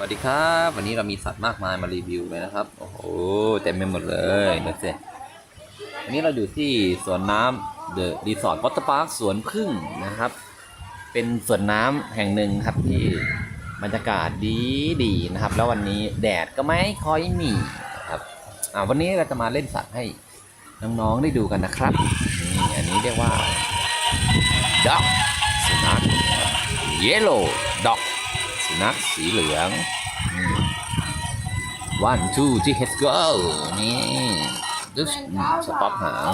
วัสดีครับ วันนี้เรามีสัตว์มากมายมารีวิวเลยนะครับ โอ้โหเต็มไปหมดเลยนะเจ๊วันนี้เราอยู่ที่สวนน้ำเดอะรีสอร์ทวอเตอร์พาร์คสวนพึ่งนะครับ เป็นสวนน้ำแห่งหนึ่งครับที่บรรยากาศดีดีนะครับ แล้ววันนี้แดดก็ไม่ค่อยมีนะครับอ่าวันนี้เราจะมาเล่นสัตว์ให้น้องๆได้ดูกันนะครับนี่อันนี้เรียกว่าด็อกสุนัขเยลโล่ด็อก สุนัขสีเหลือง one two three let's go นี่ดึ๊บสต็อปหาง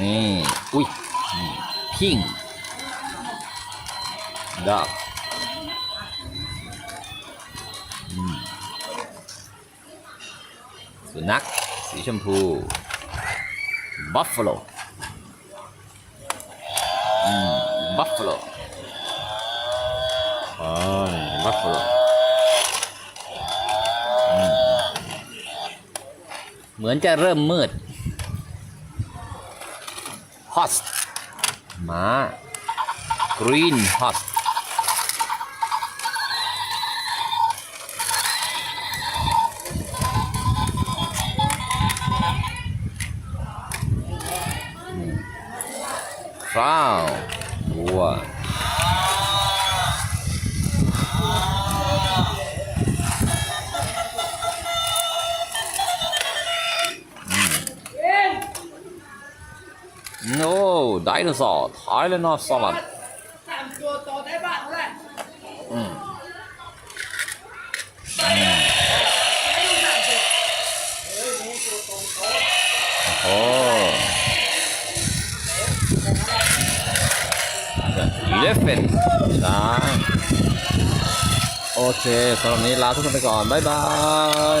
นี่อุ้ยพิงดอกสุนัขสีชมพูบัฟฟาโลบัฟฟาโล บัฟฟาโลเหมือนจะเริ่มมืดฮอสม้ากรีนฮอสคราววัว โอ้ไดโนเสาร์ไทเลนอสลัดสามตัวโตได้บ้างเท่าไหร่อืมให้ดูสามตัวโอ้เลฟเฟนช้างโอเคสำหรับนี้ลาทุกคนไปก่อน บ๊ายบาย